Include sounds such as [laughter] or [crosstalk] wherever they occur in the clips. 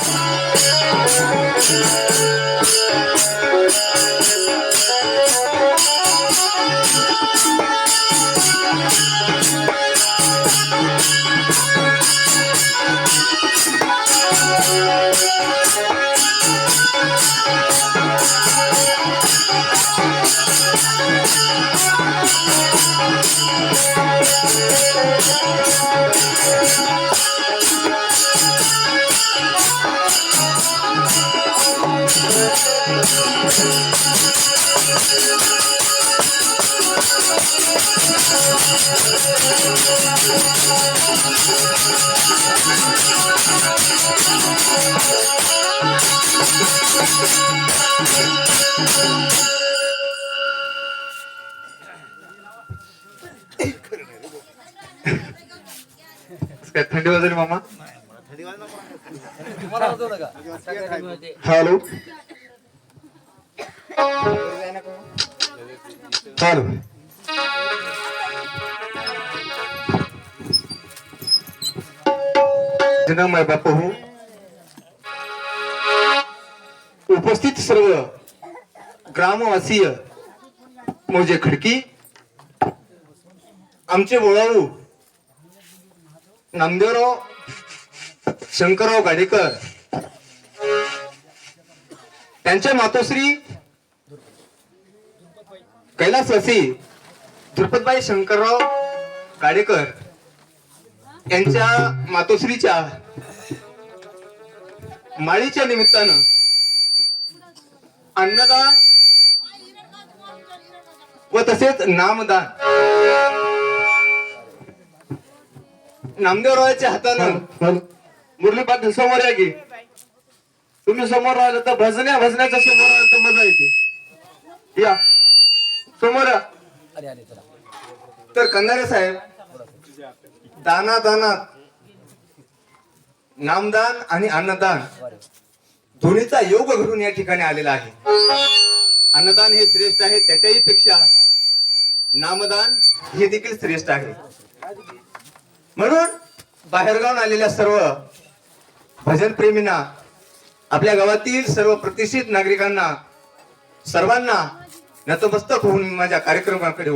काय थंडी वाजली मामा तुम्हाला होतं का सगळ्यांना मिळते. हॅलो हॅलो जनमय हो उपस्थित सर्व ग्रामवासीय मोजे खडकी आमचे बोळाऊ नामदेवराव शंकरराव गाडेकर त्यांच्या मातोश्री कैलासवासी द्रुपदबाई शंकरराव गाडेकर यांच्या मातोश्रीच्या माळीच्या निमित्तानं अन्नदान व तसेच नामदान नामदेवरावाच्या हातानं मुरली पाटील समोर या की. तुम्ही समोर राहिलं तर भजण्या भजण्याच्या समोर आलं तर मजा येते. या. समोर या. अरे अरे चला. तर कन्नारे साहेब दाना दानात. नामदान आणि अन्नदान. दोन्हीचा योग घडून या ठिकाणी आलेला आहे. अन्नदान हे श्रेष्ठ आहे त्याच्याही पेक्षा नामदान हे देखील श्रेष्ठ आहे. म्हणून बाहेरगावून आलेल्या सर्व भजन प्रेमींना आपल्या गावातील सर्व प्रतिष्ठित नागरिकांना सर्वांना नतमस्तक होऊन मी माझ्या कार्यक्रमाकडे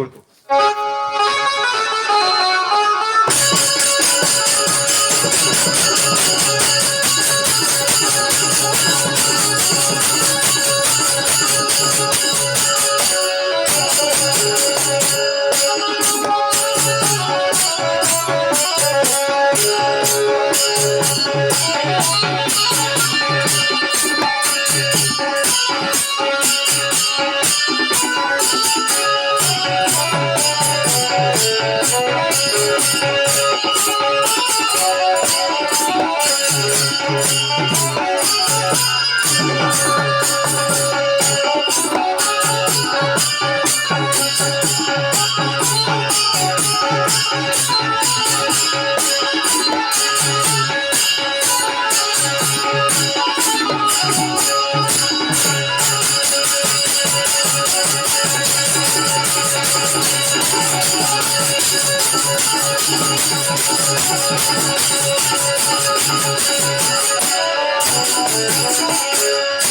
Thank you.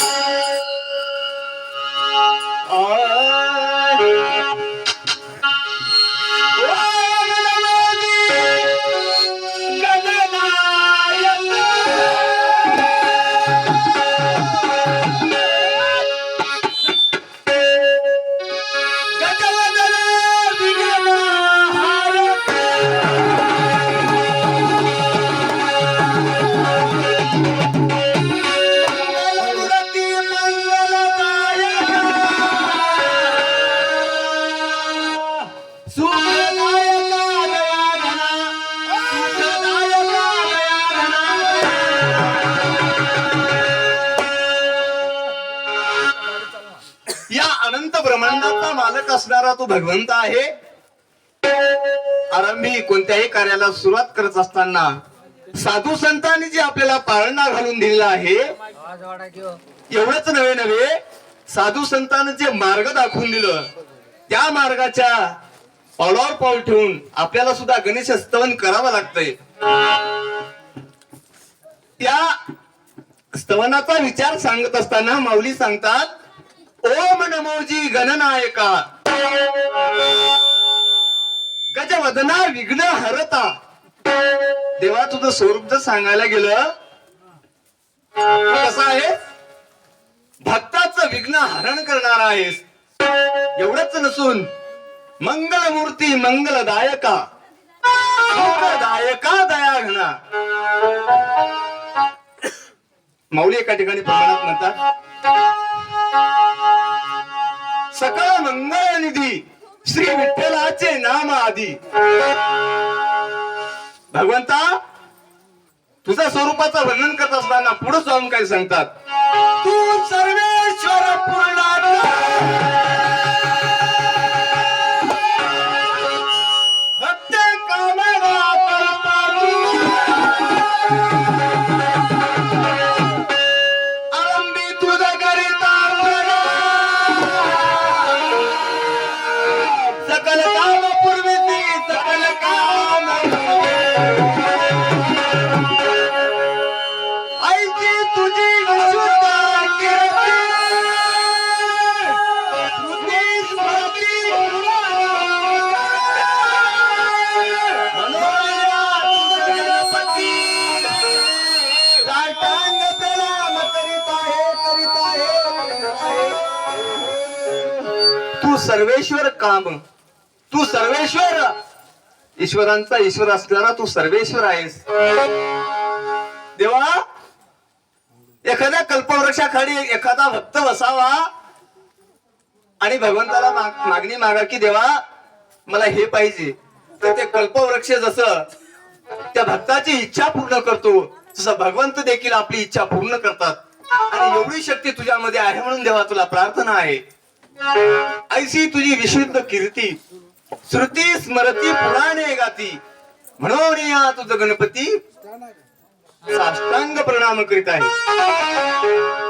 या अनंत ब्रह्मांडाचा मालक असणारा तो भगवंत आहे. आरंभी कोणत्याही कार्याला सुरुवात करत असताना साधू संतांनी जे आपल्याला पाळणा घालून दिलेला आहे एवढंच नव्हे नव्हे साधू संतांनी जे मार्ग दाखवून दिलं त्या मार्गाच्या पावलावर पाऊल ठेवून आपल्याला सुद्धा गणेश स्तवन करावं लागतंय. त्या स्तवनाचा विचार सांगत असताना माऊली सांगतात ओम नमोजी गणनायका. गजवदना विघ्न हरता. देवा तुझं स्वरूप जर सांगायला गेलं कसं आहे भक्ताचं विघ्न हरण करणार आहेस. एवढंच नसून मंगलमूर्ती मंगलदायका. मंगलदायका दया घना माऊली एका ठिकाणी प्रमाणात म्हणतात सकळ मंगळ निधी श्री विठ्ठलाचे नाम आधी भगवंता तुझ्या स्वरूपाचं वर्णन करत असताना पुढे जाऊन काय सांगतात? तू सर्वेश्वर पूर्ण सर्वेश्वर काम. तू सर्वेश्वर. ईश्वरांचा ईश्वर असणारा तू सर्वेश्वर आहेस. देवा एखाद्या कल्पवृक्षाखाली एखादा भक्त बसावा. आणि भगवंताला माग- मागणी मागा की देवा मला हे पाहिजे. तर ते कल्पवृक्ष जसं त्या भक्ताची इच्छा पूर्ण करतो तसं भगवंत देखील आपली इच्छा पूर्ण करतात. आणि एवढी शक्ती तुझ्यामध्ये आहे म्हणून देवा तुला प्रार्थना आहे. ऐशी तुझी विशुद्ध कीर्ती श्रुती स्मरती पुराणे गाती. म्हणून या तुझं गणपती साष्टांग प्रणाम करीत आहे.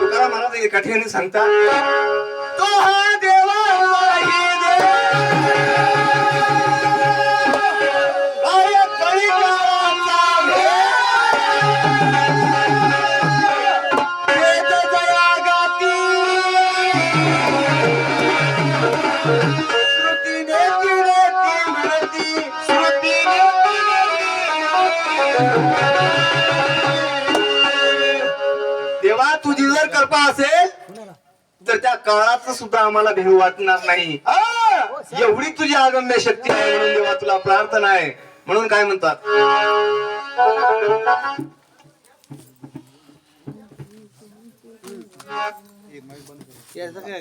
तुकाराम महाराज एका ठिकाणी सांगता तो हा तुझी असेल तर त्या काळाचं सुद्धा आम्हाला भेव वाटणार नाही. एवढी तुझी आगम्य शक्ती आहे म्हणून देवा तुला प्रार्थना आहे. म्हणून काय म्हणतात? काय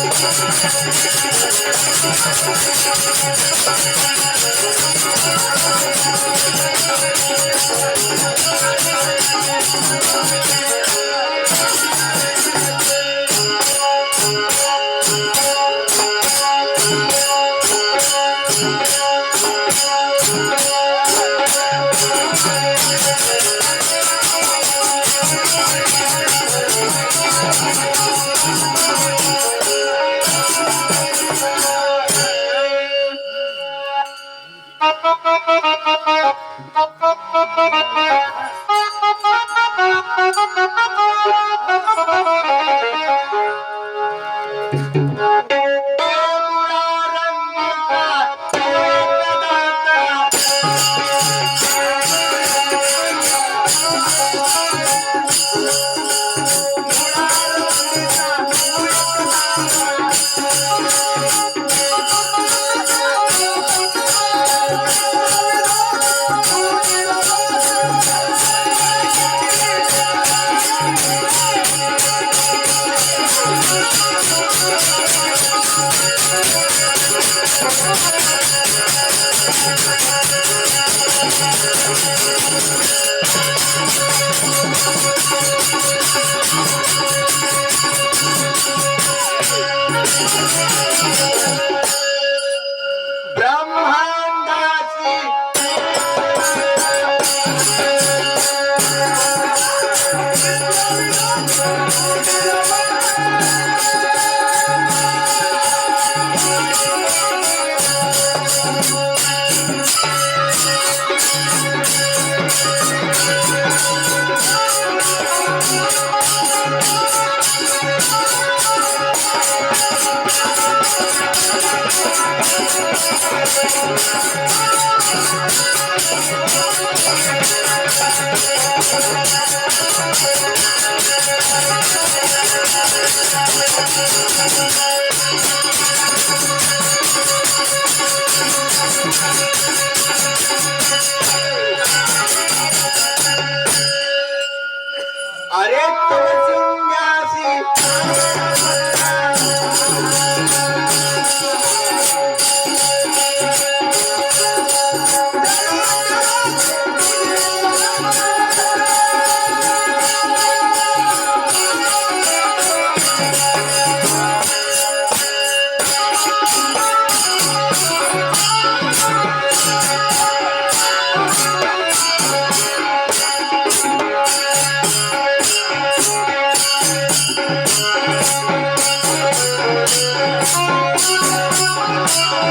Thank you. you. [laughs] ब्रह्मांडाची अरे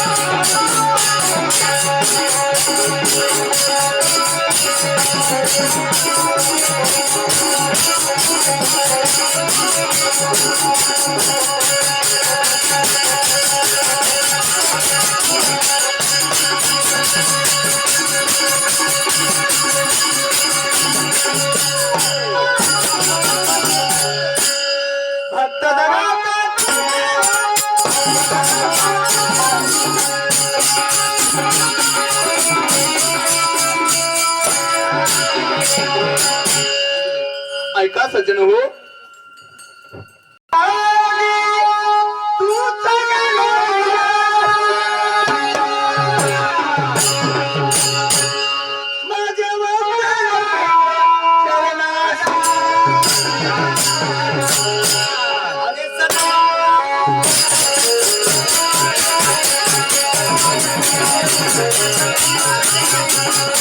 तुळसिंगासी भक्त ऐका सज्जन हो.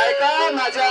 ऐका माझ्या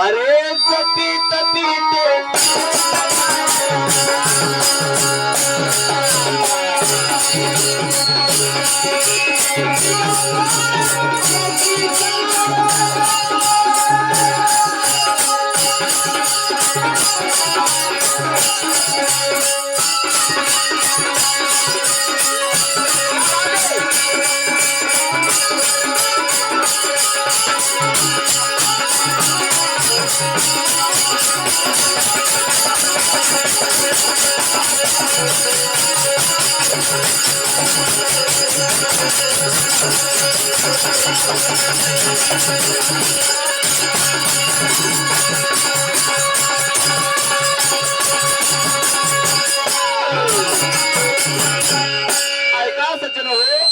अरे जपी तपी ते ऐका सज्जन हो ऐका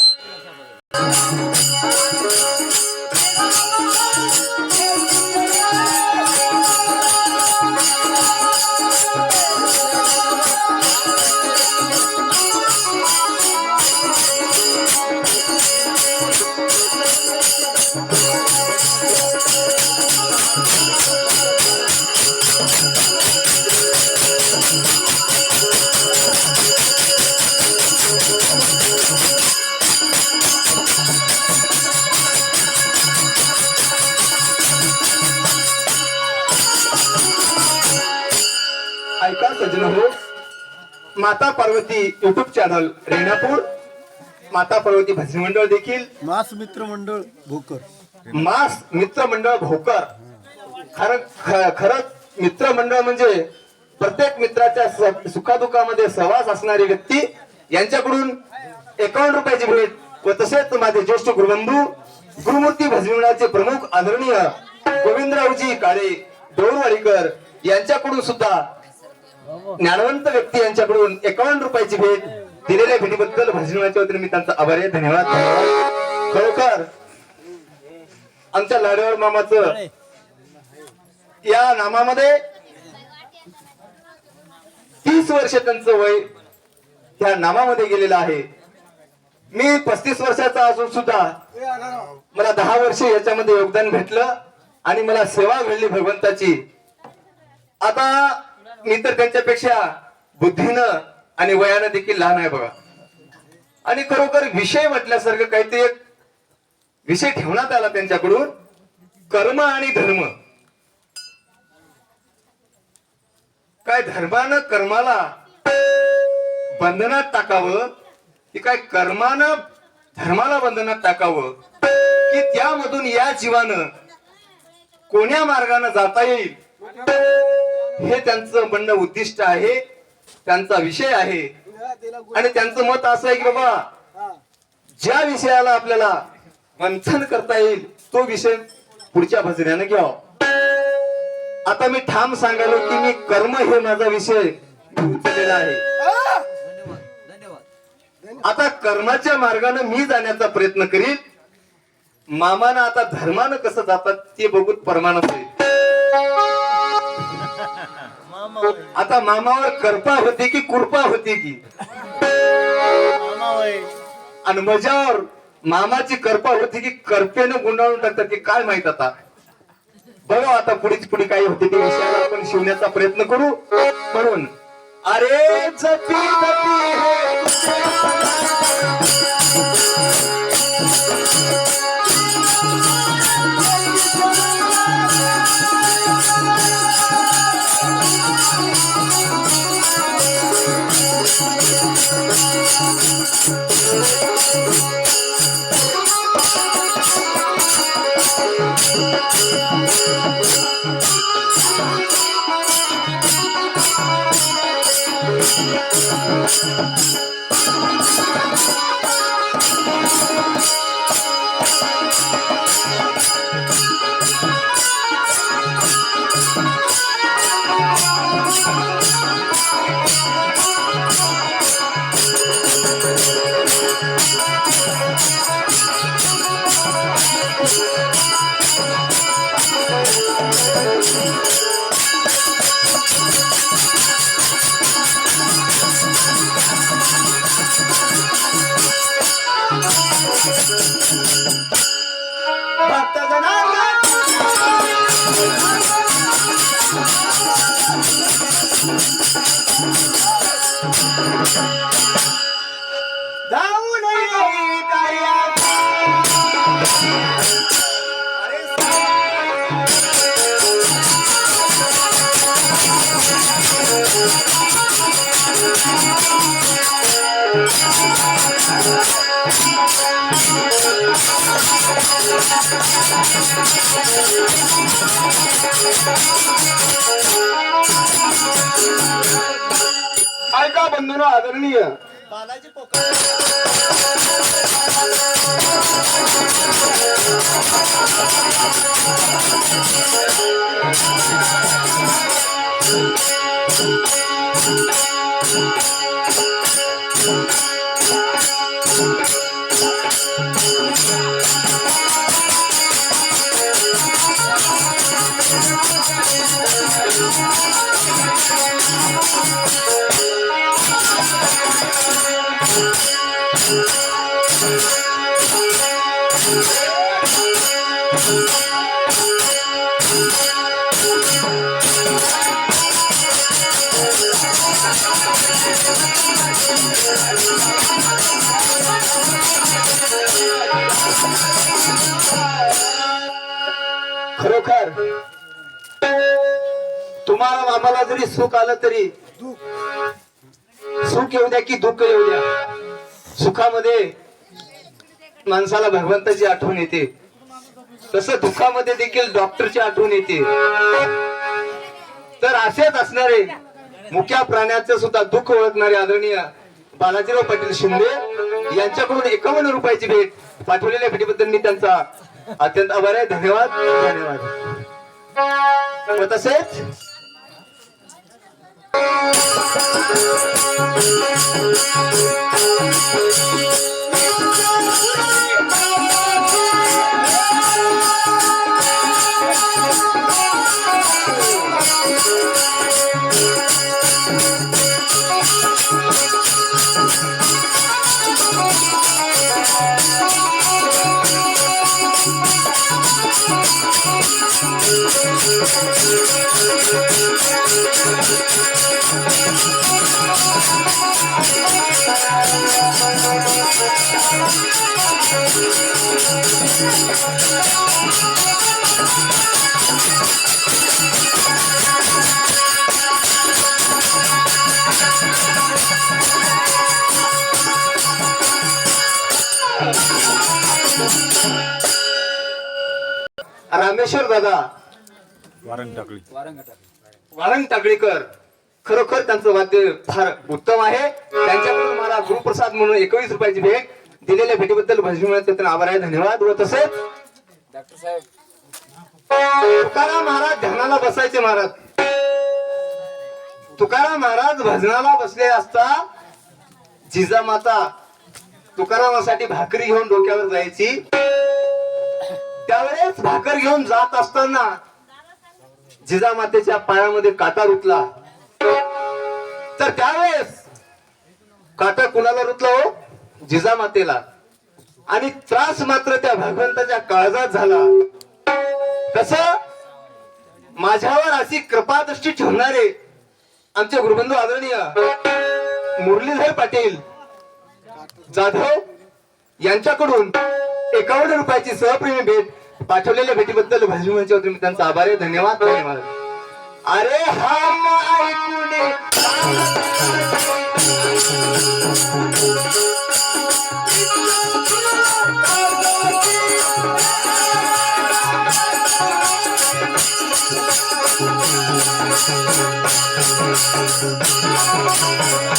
माता पार्वती युट्यूब चॅनल रेणापूर. माता पार्वती भजनी मंडळ देखील. मास मित्र मंडळ भोकर. मास मित्र मंडळ भोकर. खरं ख- खरंच मित्र मंडळ म्हणजे प्रत्येक मित्राच्या सुखादुखामध्ये सहवास असणारी व्यक्ती. यांच्याकडून एकावन्न रुपयाची भेट व तसेच माझे ज्येष्ठ गुरुबंधू गुरुमूर्ती भजनी मंडळाचे प्रमुख आदरणीय गोविंदरावजी काळे डोरवाडीकर यांच्याकडून सुद्धा ज्ञानवंत व्यक्ती यांच्याकडून एकावन्न रुपयाची भेट दिलेल्या भेटीबद्दल भजनीच्या वतीने मी त्यांचा आभार आहे. धन्यवाद धन्यवाद. खरोखर आमच्या लाडेवर मामाचं या नामामध्ये तीस वर्ष त्यांचं वय त्या नामामध्ये गेलेलं आहे. मी पस्तीस वर्षाचा असून सुद्धा मला दहा वर्ष याच्यामध्ये योगदान भेटलं आणि मला सेवा घडली भगवंताची. आता मी तर त्यांच्यापेक्षा बुद्धीनं आणि वयानं देखील लहान आहे बघा. आणि खरोखर विषय म्हटल्यासारखं काहीतरी एक विषय ठेवण्यात आला त्यांच्याकडून. कर्म आणि धर्म. काय धर्मानं कर्माला बंधनात टाकावं? की काय कर्मानं धर्माला बंधनात टाकावं? की त्यामधून या जीवानं कोण्या मार्गाने जाता येईल? हे त्यांचं म्हणणं उद्दिष्ट आहे त्यांचा विषय आहे. आणि त्यांचं मत असं आहे की बाबा ज्या विषयाला आपल्याला मंथन करता येईल तो विषय पुढच्या भजण्यानं घ्यावा. आता मी ठाम सांगालो की मी कर्म हे माझा विषय उचललेला आहे. आता कर्माच्या मार्गाने मी जाण्याचा प्रयत्न करीन. मामानं आता धर्मानं कसं जातात ते बघून परमानच होईल. आता मामावर कृपा होती की कृपा होती की आणि मजावर मामाची कृपा होती की करपेनं गुंडाळून टाकतात की काय माहीत आता? बघा आता पुढीच पुढे काय होते ते विषयाला आपण शिवण्याचा प्रयत्न करू. म्हणून अरे जपी जपी हे जाऊ नये कार्यात. अरे ऐका बंधून आदरणीय. बालाजी पोकळ. खरोखर तुम्हाला आम्हाला जरी सुख आलं तरी सुख येऊ द्या की दुःख येऊ द्या. सुखामध्ये माणसाला भगवंताची आठवण येते. तसं दुःखामध्ये देखील डॉक्टरची आठवण येते. तर असेच असणारे मुख्या प्राण्याचं सुद्धा दुःख ओळखणारे आदरणीय बालाजीराव पाटील शिंदे यांच्याकडून एकावन्न रुपयाची भेट पाठवलेल्या भेटीबद्दल मी त्यांचा अत्यंत आभार आहे धन्यवाद. धन्यवाद. व तसेच? रामेश्वर दादा. वारंग टाकली वारंग टाकळीकर. खरोखर त्यांचं वाद्य फार उत्तम आहे. त्यांच्याकडून मला गुरुप्रसाद म्हणून एकवीस रुपयाची भेट दिलेल्या भेटीबद्दल भजनी त्यांना आभार आहे. धन्यवाद व तसेच डॉक्टर साहेब. तुकाराम महाराज ध्यानाला बसायचे महाराज. तुकाराम महाराज भजनाला बसले असता जिजामाता तुकारामासाठी भाकरी घेऊन डोक्यावर जायची. त्यावेळेस भाकर घेऊन जात असताना जिजामातेच्या पायामध्ये काटा रुतला. तर त्यावेळेस काटा कुणाला रुतला हो? जिजामातेला आणि त्रास मात्र त्या भगवंताच्या काळजात झाला. तस माझ्यावर अशी कृपादृष्टी ठेवणारे आमचे गुरुबंधू आदरणीय मुरलीधर पाटील जाधव यांच्याकडून एकावन्न रुपयाची सहप्रेमी भेट पाठवलेल्या भेटीबद्दल भजनीच्या मी त्यांचा आभार आहे. धन्यवाद धन्यवाद. अरे हा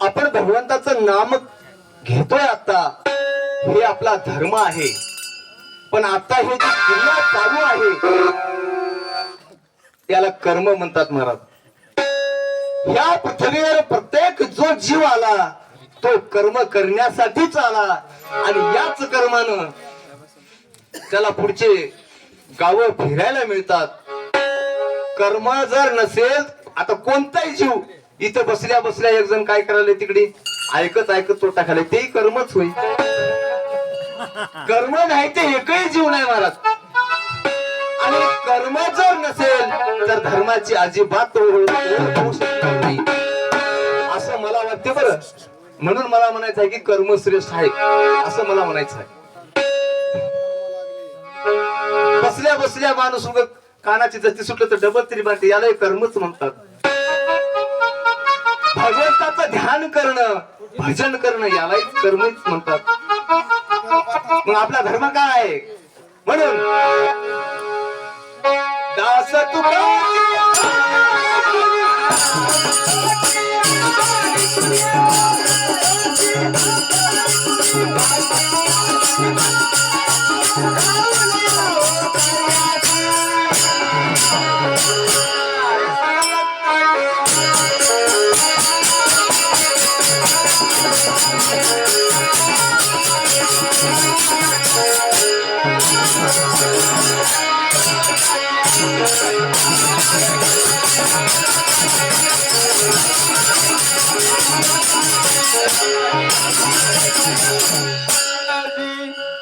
आपण भगवंताचं नाम घेतोय आता. हे आपला धर्म आहे. पण आता हे जे क्रिया चालू आहे त्याला कर्म म्हणतात महाराज. या पृथ्वीवर प्रत्येक जो जीव आला तो कर्म करण्यासाठीच आला. आणि याच कर्मानं त्याला पुढचे गाव फिरायला मिळतात. कर्म जर नसेल आता कोणताही जीव इथं बसल्या बसल्या एक जण काय करायला तिकडे? ऐकत ऐकत तो टाकायला तेही कर्मच होईल. कर्म नाही ते एकही जीव नाही महाराज आणि कर्म जर नसेल तर धर्माची अजिबात होऊ शकत नाही. असं मला वाटते बरं. म्हणून मला म्हणायचं आहे की कर्म श्रेष्ठ आहे. असं मला म्हणायचं आहे. बसल्या बसल्या माणूस उगत कानाची जती सुटलं तर डबल तरी बांधते याला कर्मच म्हणतात. भगवंताचं ध्यान करणं भजन करणं यालाही कर्मच म्हणतात. मग आपला धर्म काय? आहे म्हणून दास तुका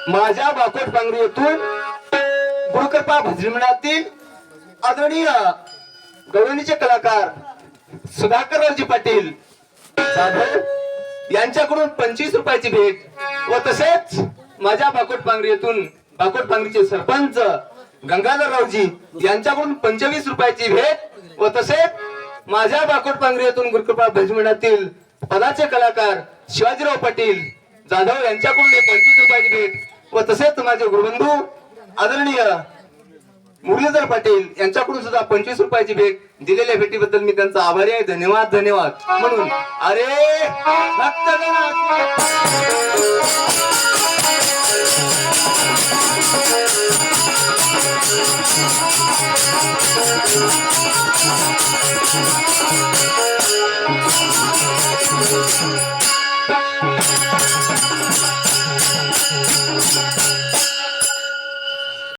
माझ्या बाकोट पांगरीतून येथून गुरुकृपा भजविण्यातील आदरणीय गवळणीचे कलाकार सुधाकररावजी पाटील यांच्याकडून पंचवीस रुपयाची भेट व तसेच माझ्या बाकोट पांगरी येथून बाकोट पांगरीचे सरपंच गंगाधररावजी यांच्याकडून पंचवीस रुपयाची भेट व तसेच माझ्या बाकोट पांगरी येथून गुरुकृपा भजविण्यातील पदाचे कलाकार शिवाजीराव पाटील जाधव यांच्याकडून एक पंचवीस रुपयाची भेट व तसेच माझे गुरुबंधू आदरणीय मुरलीधर पाटील यांच्याकडून सुद्धा पंचवीस रुपयाची भेट दिलेल्या भेटीबद्दल मी त्यांचा आभारी आहे. धन्यवाद धन्यवाद. म्हणून अरे Música